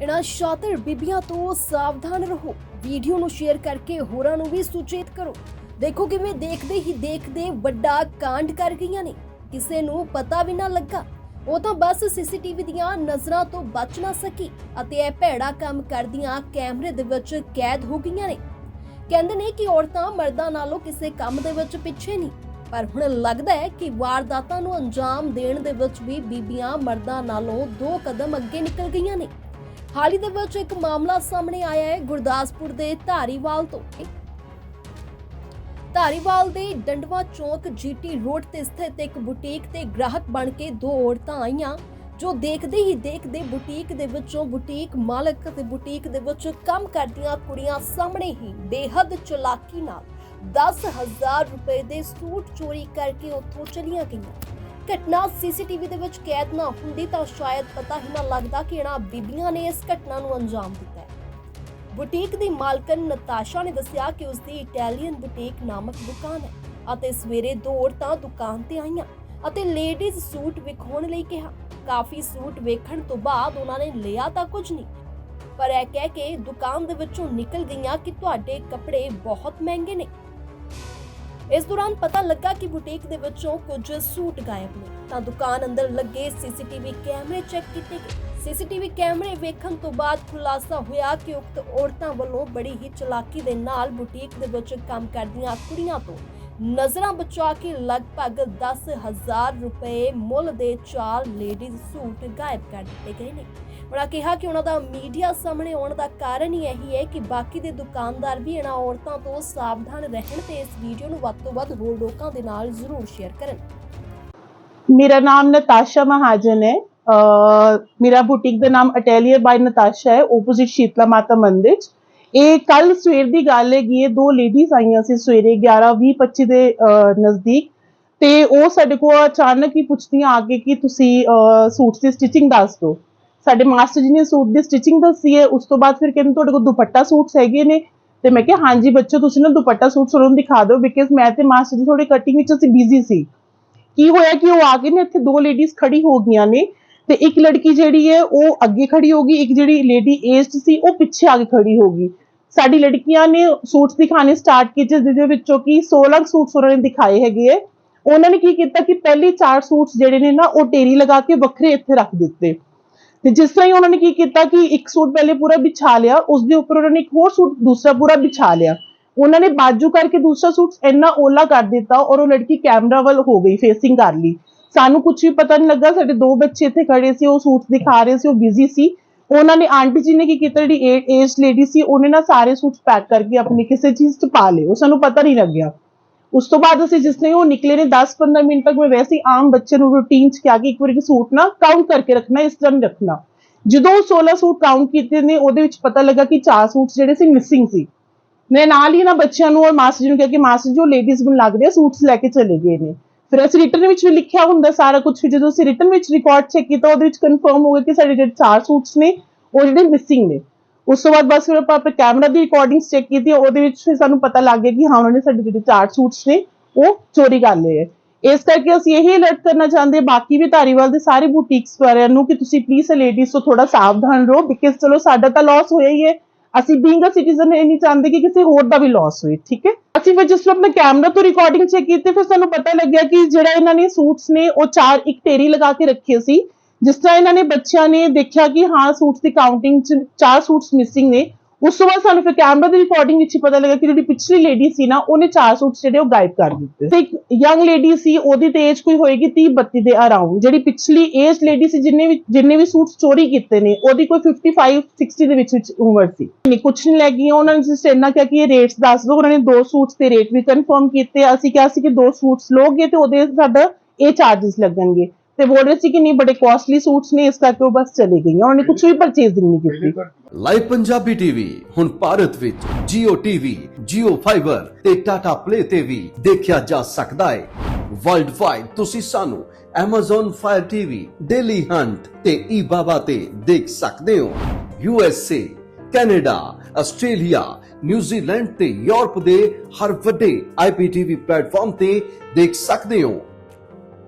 ਇਹਨਾਂ ਸ਼ਾਤਰ ਬੀਬੀਆਂ ਤੋਂ ਸਾਵਧਾਨ ਰਹੋ। ਵੀਡੀਓ ਨੂੰ ਸ਼ੇਅਰ ਕਰਕੇ ਹੋਰਾਂ ਨੂੰ ਵੀ ਸੁਚੇਤ ਕਰੋ। ਦੇਖੋ ਕਿਵੇਂ ਦੇਖਦੇ ਹੀ ਦੇਖਦੇ ਵੱਡਾ ਕਾਂਡ ਕਰ ਗਈਆਂ ਨੇ। ਕਿਸੇ ਨੂੰ ਪਤਾ ਵੀ ਨਾ ਲੱਗਾ। ਉਹ ਤਾਂ ਬਸ ਸੀਸੀਟੀਵੀ ਦੀਆਂ ਨਜ਼ਰਾਂ ਤੋਂ ਬਚ ਨਾ ਸਕੀ ਅਤੇ ਇਹ ਭੈੜਾ ਕੰਮ ਕਰਦੀਆਂ ਕੈਮਰੇ ਦੇ ਵਿੱਚ ਕੈਦ ਹੋ ਗਈਆਂ ਨੇ। ਕਹਿੰਦੇ ਨੇ ਕਿ ਔਰਤਾਂ ਮਰਦਾਂ ਨਾਲੋਂ ਕਿਸੇ ਕੰਮ ਦੇ ਵਿੱਚ ਪਿੱਛੇ ਨਹੀਂ। ਪਰ ਹੁਣ ਲੱਗਦਾ ਹੈ ਕਿ ਵਾਰਦਾਤਾਂ ਨੂੰ ਅੰਜਾਮ ਦੇਣ ਦੇ ਵਿੱਚ ਵੀ ਬੀਬੀਆਂ ਮਰਦਾਂ ਨਾਲੋਂ ਦੋ ਕਦਮ ਅੱਗੇ ਨਿਕਲ ਗਈਆਂ ਨੇ। ਹਾਲ ਹੀ ਦੇ ਵਿੱਚ ਇੱਕ ਮਾਮਲਾ ਸਾਹਮਣੇ ਆਇਆ ਹੈ ਗੁਰਦਾਸਪੁਰ ਦੇ ਧਾਰੀਵਾਲ ਤੋਂ। ਧਾਰੀਵਾਲ ਦੇ ਡੰਡਵਾ ਚੌਕ ਜੀਟੀ ਰੋਡ ਤੇ ਸਥਿਤ ਇੱਕ ਬੁਟੀਕ ਤੇ ਗ੍ਰਾਹਕ ਬਣ ਕੇ ਦੋ ਔਰਤਾਂ ਆਈਆਂ, ਜੋ ਦੇਖਦੇ ਹੀ ਦੇਖਦੇ ਬੁਟੀਕ ਦੇ ਵਿੱਚੋਂ ਬੁਟੀਕ ਮਾਲਕ ਤੇ ਬੁਟੀਕ ਦੇ ਵਿੱਚ ਕੰਮ ਕਰਦੀਆਂ ਕੁੜੀਆਂ ਸਾਹਮਣੇ ਹੀ ਬੇਹੱਦ ਚਲਾਕੀ ਨਾਲ 10000 ਰੁਪਏ ਦੇ ਸੂਟ ਚੋਰੀ ਕਰਕੇ ਉੱਥੋਂ ਚਲੀਆਂ ਗਈਆਂ। ਘਟਨਾ ਸੀਸੀਟੀਵੀ ਦੇ ਵਿੱਚ ਕੈਦ ਨਾ ਹੁੰਦੀ ਤਾਂ ਸ਼ਾਇਦ ਪਤਾ ਹੀ ਨਾ ਲੱਗਦਾ ਕਿ ਇਹਨਾਂ ਬੀਬੀਆਂ ਨੇ ਇਸ ਘਟਨਾ ਨੂੰ ਅੰਜਾਮ ਦਿੱਤਾ ਹੈ। ਬੁਟੀਕ ਦੀ ਮਾਲਕਨ ਨਤਾਸ਼ਾ ਨੇ ਦੱਸਿਆ ਕਿ ਉਸ ਦੀ ਇਟਾਲੀਅਨ ਬੁਟੀਕ ਨਾਮਕ ਦੁਕਾਨ ਹੈ ਅਤੇ ਸਵੇਰੇ ਦੋ ਔਰਤਾਂ ਦੁਕਾਨ ਤੇ ਆਈਆਂ ਅਤੇ ਲੇਡੀਜ਼ ਸੂਟ ਵਿਖਾਉਣ ਲਈ ਕਿਹਾ। ਕਾਫੀ ਸੂਟ ਵੇਖਣ ਤੋਂ ਬਾਅਦ ਉਹਨਾਂ ਨੇ ਲਿਆ ਤਾਂ ਕੁਝ ਨਹੀਂ, ਪਰ ਇਹ ਕਹਿ ਕੇ ਦੁਕਾਨ ਦੇ ਵਿੱਚੋਂ ਨਿਕਲ ਗਈਆਂ ਕਿ ਤੁਹਾਡੇ ਕੱਪੜੇ ਬਹੁਤ ਮਹਿੰਗੇ ਨੇ। ਇਸ ਦੌਰਾਨ ਪਤਾ ਲੱਗਾ ਕਿ ਬੁਟੀਕ ਦੇ ਵਿੱਚੋਂ ਕੁਝ ਸੂਟ ਗਾਇਬ ਨੇ। ਤਾਂ ਦੁਕਾਨ ਅੰਦਰ ਲੱਗੇ ਸੀਸੀਟੀਵੀ ਕੈਮਰੇ ਚੈੱਕ ਕੀਤੇ ਗਏ। ਸੀਸੀਟੀਵੀ ਕੈਮਰੇ ਵੇਖਣ ਤੋਂ ਬਾਅਦ ਖੁਲਾਸਾ ਹੋਇਆ ਕਿ ਉਕਤ ਔਰਤਾਂ ਵੱਲੋਂ ਬੜੀ ਹੀ ਚਲਾਕੀ ਦੇ ਨਾਲ ਬੁਟੀਕ ਦੇ ਵਿੱਚ ਕੰਮ ਕਰਦੀਆਂ ਕੁੜੀਆਂ ਤੋਂ ਨਜ਼ਰਾਂ ਬਚਾ ਕੇ ਲਗਭਗ 10000 ਰੁਪਏ ਮੁੱਲ ਦੇ ਚਾਰ ਲੇਡੀਜ਼ ਸੂਟ ਗਾਇਬ ਕਰ ਦਿੱਤੇ ਗਏ ਨੇ। ਉਹਨਾਂ ਕਿਹਾ ਕਿ ਉਹਨਾਂ ਦਾ ਮੀਡੀਆ ਸਾਹਮਣੇ ਆਉਣ ਦਾ ਕਾਰਨ ਹੀ ਇਹੀ ਹੈ ਕਿ ਬਾਕੀ ਦੇ ਦੁਕਾਨਦਾਰ ਵੀ ਇਹਨਾਂ ਔਰਤਾਂ ਤੋਂ ਸਾਵਧਾਨ ਰਹਿਣ ਤੇ ਇਸ ਵੀਡੀਓ ਨੂੰ ਵੱਧ ਤੋਂ ਵੱਧ ਹੋਰ ਲੋਕਾਂ ਦੇ ਨਾਲ ਜ਼ਰੂਰ ਸ਼ੇਅਰ ਕਰਨ। ਮੇਰਾ ਨਾਮ ਨਤਾਸ਼ਾ ਮਹਾਜਨ ਹੈ। ਮੇਰਾ ਬੁਟੀਕ ਦਾ ਨਾਮ ਅਟੈਲੀਅਰ ਬਾਈ ਨਤਾਸ਼ਾ ਹੈ। ਆਪੋਜ਼ਿਟ ਸ਼ੀਤਲਾ ਮਾਤਾ ਮੰਦਿਰ ਇਹ ਕੱਲ ਸਵੇਰ ਦੀ ਗੱਲ ਹੈਗੀ ਹੈ, ਦੋ ਲੇਡੀਜ਼ ਆਈਆਂ ਸੀ ਸਵੇਰੇ 11 20 25 ਦੇ ਨਜ਼ਦੀਕ। ਤੇ ਉਹ ਸਾਡੇ ਕੋਲ ਅਚਾਨਕ ਹੀ ਪੁੱਛਦੀਆਂ ਆ ਕੇ ਕਿ ਤੁਸੀਂ ਸੂਟ ਦੀ ਸਟਿਚਿੰਗ ਦੱਸ ਦਿਓ। ਸਾਡੇ ਮਾਸਟਰ ਜੀ ਨੇ ਸੂਟ ਦੀ ਸਟਿਚਿੰਗ ਦੱਸੀ ਹੈ, ਉਸ ਤੋਂ ਬਾਅਦ ਫਿਰ ਕਹਿੰਦੇ ਤੁਹਾਡੇ ਕੋਲ ਦੁਪੱਟਾ ਸੂਟਸ ਹੈਗੇ ਨੇ। ਤੇ ਮੈਂ ਕਿਹਾ, ਹਾਂਜੀ ਬੱਚੋ, ਤੁਸੀਂ ਨਾ ਦੁਪੱਟਾ ਸੂਟ ਸਾਨੂੰ ਦਿਖਾ ਦਿਓ ਬਿਕਾਜ਼ ਮੈਂ ਤੇ ਮਾਸਟਰ ਜੀ ਥੋੜੀ ਕਟਿੰਗ ਵਿੱਚ ਅਸੀਂ ਬਿਜ਼ੀ ਸੀ। ਕੀ ਹੋਇਆ ਕਿ ਉਹ ਆ ਕੇ ਨੇ, ਇੱਥੇ ਦੋ ਲੇਡੀਜ਼ ਖੜੀ ਹੋ ਗਈਆਂ ਨੇ। ਤੇ ਇੱਕ ਲੜਕੀ ਜਿਹੜੀ ਹੈ, ਉਹ ਅੱਗੇ ਖੜੀ ਹੋ ਗਈ ਇੱਕ ਜਿਹੜੀ ਲੇਡੀ ਏਜਡ ਸੀ, ਉਹ ਪਿੱਛੇ ਆ ਕੇ ਖੜੀ ਹੋ ਗਈ ਸਾਡੀ ਲੜਕੀਆਂ ਨੇ ਸੂਟਸ ਦਿਖਾਣੇ ਸਟਾਰਟ ਕੀਤੇ, ਜਿਹਦੇ ਵਿੱਚੋਂ ਕਿ 16 ਸੂਟਸ ਉਹਨਾਂ ਨੇ ਦਿਖਾਏ ਹੈਗੇ ਹੈ। ਉਹਨਾਂ ਨੇ ਕੀ ਕੀਤਾ ਕਿ ਪਹਿਲੇ ਚਾਰ ਸੂਟਸ ਜਿਹੜੇ ਨੇ ਨਾ, ਉਹ ਟੇਰੀ ਲਗਾ ਕੇ ਵੱਖਰੇ ਇੱਥੇ ਰੱਖ ਦਿੱਤੇ। ਤੇ ਜਿਸ ਤਰ੍ਹਾਂ ਹੀ ਉਹਨਾਂ ਨੇ ਕੀ ਕੀਤਾ ਕਿ ਇੱਕ ਸੂਟ ਪਹਿਲੇ ਪੂਰਾ ਵਿਛਾ ਲਿਆ ਉਸ ਦੇ ਉੱਪਰ ਉਹਨਾਂ ਨੇ ਇੱਕ ਹੋਰ ਸੂਟ ਦੂਸਰਾ ਪੂਰਾ ਵਿਛਾ ਲਿਆ। ਉਹਨਾਂ ਨੇ ਬਾਜੂ ਕਰਕੇ ਦੂਸਰਾ ਸੂਟ ਇੰਨਾ ਓਲਾ ਕਰ ਦਿੱਤਾ ਔਰ ਉਹ ਲੜਕੀ ਕੈਮਰਾ ਵੱਲ ਹੋ ਗਈ ਫੇਸਿੰਗ ਕਰ ਲਈ। ਸਾਨੂੰ ਕੁਝ ਵੀ ਪਤਾ ਨਹੀਂ ਲੱਗਾ, ਸਾਡੇ ਦੋ ਬੱਚੇ ਇੱਥੇ ਖੜੇ ਸੀ, ਉਹ ਸੂਟ ਦਿਖਾ ਰਹੇ ਸੀ, ਉਹ ਬਿਜ਼ੀ ਸੀ। ਉਹਨਾਂ ਨੇ ਆਂਟੀ ਜੀ ਨੇ ਕੀ ਕੀਤਾ, ਜਿਹੜੀ ਏਜ ਲੇਡੀ ਸੀ, ਉਹਨੇ ਨਾ ਸਾਰੇ ਸੂਟ ਪੈਕ ਕਰਕੇ ਆਪਣੀ ਕਿਸੇ ਚੀਜ਼ 'ਚ ਪਾ ਲਏ, ਉਹ ਸਾਨੂੰ ਪਤਾ ਨਹੀਂ ਲੱਗਿਆ। ਉਸ ਤੋਂ ਬਾਅਦ ਅਸੀਂ ਜਿਸ ਨੇ ਉਹ ਨਿਕਲੇ ਨੇ 10-15 ਮਿੰਟ ਤੱਕ, ਮੈਂ ਵੈਸੇ ਆਮ ਬੱਚੇ ਨੂੰ ਰੂਟੀਨ 'ਚ ਕਿਹਾ ਕਿ ਇੱਕ ਵਾਰੀ ਸੂਟ ਨਾ ਕਾਊਂਟ ਕਰਕੇ ਰੱਖਣਾ, ਇਸ ਤਰ੍ਹਾਂ ਰੱਖਣਾ। ਜਦੋਂ ਉਹ 16 ਸੂਟ ਕਾਊਂਟ ਕੀਤੇ ਨੇ, ਉਹਦੇ ਵਿੱਚ ਪਤਾ ਲੱਗਾ ਕਿ ਚਾਰ ਸੂਟ ਜਿਹੜੇ ਸੀ ਮਿਸਿੰਗ ਸੀ। ਮੈਂ ਨਾਲ ਹੀ ਨਾ ਬੱਚਿਆਂ ਨੂੰ ਔਰ ਮਾਸਟਰ ਜੀ ਨੂੰ ਕਿਹਾ ਕਿ ਮਾਸਟਰ ਜੀ, ਉਹ ਲੇਡੀਜ਼ ਨੂੰ ਲੱਗਦੇ ਆ ਸੂਟਸ ਲੈ ਕੇ ਚਲੇ ਗਏ ਨੇ। ਫਿਰ ਅਸੀਂ ਰਿਟਰਨ ਵਿੱਚ ਵੀ ਲਿਖਿਆ ਹੁੰਦਾ ਸਾਰਾ ਕੁਝ ਫਿਰ ਜਦੋਂ ਅਸੀਂ ਰਿਟਰਨ ਵਿੱਚ ਰਿਕਾਰਡ ਚੈੱਕ ਕੀਤਾ, ਉਹਦੇ ਵਿੱਚ ਕਨਫਰਮ ਹੋ ਗਿਆ ਕਿ ਸਾਡੇ ਜਿਹੜੇ ਚਾਰ ਸੂਟਸ ਨੇ, ਉਹ ਜਿਹੜੇ ਮਿਸਿੰਗ ਨੇ। ਉਸ ਤੋਂ ਬਾਅਦ ਬਸ ਫਿਰ ਆਪਾਂ ਕੈਮਰਾ ਦੀ ਰਿਕਾਰਡਿੰਗਸ ਚੈੱਕ ਕੀਤੀ, ਉਹਦੇ ਵਿੱਚ ਫਿਰ ਸਾਨੂੰ ਪਤਾ ਲੱਗ ਗਿਆ ਕਿ ਹਾਂ, ਉਹਨਾਂ ਨੇ ਸਾਡੇ ਜਿਹੜੇ ਚਾਰ ਸੂਟਸ ਨੇ, ਉਹ ਚੋਰੀ ਕਰ ਲਏ ਹੈ ਇਸ ਕਰਕੇ ਅਸੀਂ ਇਹ ਅਲਰਟ ਕਰਨਾ ਚਾਹੁੰਦੇ ਬਾਕੀ ਵੀ ਧਾਰੀਵਾਲ ਦੇ ਸਾਰੇ ਬੁਟੀਕਸ ਵਾਲਿਆਂ ਨੂੰ ਕਿ ਤੁਸੀਂ ਪਲੀਜ਼ ਲੇਡੀਜ਼ ਤੋਂ ਥੋੜਾ ਸਾਵਧਾਨ ਰਹੋ ਬਿਕਾਜ਼ ਚਲੋ ਸਾਡਾ ਤਾਂ ਲਾਸ ਹੋਇਆ ਹੀ ਹੈ। ਅਸੀਂ ਬੀਇੰਗ ਅ ਸਿਟੀਜ਼ਨ ਇਹ ਨਹੀਂ ਚਾਹੁੰਦੇ ਕਿ ਕਿਸੇ ਹੋਰ ਦਾ ਵੀ ਲਾਸ ਹੋਏ, ਠੀਕ ਹੈ? ਅਸੀਂ ਫਿਰ ਜਿਸ ਤਰ੍ਹਾਂ ਆਪਣੇ ਕੈਮਰਾ ਤੋਂ ਰਿਕਾਰਡਿੰਗ ਚੈੱਕ ਕੀਤੀ, ਫਿਰ ਸਾਨੂੰ ਪਤਾ ਲੱਗਿਆ ਕਿ ਜਿਹੜਾ ਇਹਨਾਂ ਨੇ ਸੂਟਸ ਨੇ, ਉਹ ਚਾਰ ਇੱਕ ਢੇਰੀ ਲਗਾ ਕੇ ਰੱਖੇ ਸੀ। ਜਿਸ ਤਰ੍ਹਾਂ ਇਹਨਾਂ ਨੇ ਬੱਚਿਆਂ ਨੇ ਦੇਖਿਆ ਕਿ ਹਾਂ ਸੂਟਸ ਦੀ ਕਾਊਂਟਿੰਗ ਚ ਚਾਰ ਸੂਟਸ ਮਿਸਿੰਗ ਨੇ ਉਸ ਤੋਂ ਬਾਅਦ ਸਾਨੂੰ ਫਿਰ ਕੈਮਰਾ ਦੀ ਰਿਕਾਰਡਿੰਗ ਵਿੱਚ ਪਤਾ ਲੱਗਾ ਕਿ ਜਿਹੜੀ ਪਿਛਲੀ ਲੇਡੀ ਸੀ ਨਾ, ਉਹਨੇ ਚਾਰ ਸੂਟਸ ਜਿਹੜੇ ਉਹ ਗਾਇਬ ਕਰ ਦਿੱਤੇ। ਤੇ ਇੱਕ ਯੰਗ ਲੇਡੀ ਸੀ, ਉਹਦੀ ਤੇ ਏਜ ਕੋਈ ਹੋਏਗੀ 30 32 ਦੇ ਅਰਾਊਂਡ ਜਿਹੜੀ ਪਿਛਲੀ ਏਜ ਲੇਡੀ ਸੀ, ਜਿੰਨੇ ਵੀ ਜਿੰਨੇ ਵੀ ਸੂਟਸ ਚੋਰੀ ਕੀਤੇ ਨੇ, ਉਹਦੀ ਕੋਈ 55 60 ਦੇ ਵਿੱਚ ਵਿੱਚ ਉਮਰ ਸੀ। ਨਹੀਂ, ਕੁਛ ਨਹੀਂ ਲੱਗੀ ਉਹਨਾਂ ਨੇ ਜਿਸ ਇੰਨਾ ਕਿਹਾ ਕਿ ਇਹ ਰੇਟਸ ਦੱਸ ਦਿਓ। ਉਹਨਾਂ ਨੇ ਦੋ ਸੂਟਸ ਦੇ ਰੇਟ ਵੀ ਕਨਫਰਮ ਕੀਤੇ। ਅਸੀਂ ਕਿਹਾ ਸੀ ਕਿ ਦੋ ਸੂਟਸ ਲੋਗੇ ਤੇ ਉਹਦੇ ਸਾਡਾ ਇਹ ਚਾਰजेस ਲੱਗਣਗੇ। ਤੇ ਬੋਲ ਰਹੇ ਸੀ ਕਿ ਨਹੀਂ ਬੜੇ ਕਾਸਟਲੀ ਸੂਟਸ ਨੇ ਇਸ ਕਰਕੇ ਉਹ ਬਸ ਚਲੇ ਗਈਆਂ। ਉਹਨਾਂ ਕੁਝ ਵੀ ਪਰਚੇਜ਼ਿੰਗ ਨਹੀਂ ਕੀਤੀ। ਲਾਈਵ ਪੰਜਾਬੀ ਟੀਵੀ ਹੁਣ ਭਾਰਤ ਵਿੱਚ Jio TV, Jio Fiber ਤੇ Tata Play ਤੇ ਵੀ ਦੇਖਿਆ ਜਾ ਸਕਦਾ ਹੈ। ਵਰਲਡ ਵਾਈਡ ਤੁਸੀਂ ਸਾਨੂੰ Amazon Fire TV, Daily Hunt ਤੇ eBaba ਤੇ ਦੇਖ ਸਕਦੇ ਹੋ। USA, Canada, Australia, New Zealand ਤੇ ਯੂਰਪ ਦੇ ਹਰ ਵੱਡੇ IPTV ਪਲੇਟਫਾਰਮ ਤੇ ਦੇਖ ਸਕਦੇ ਹੋ।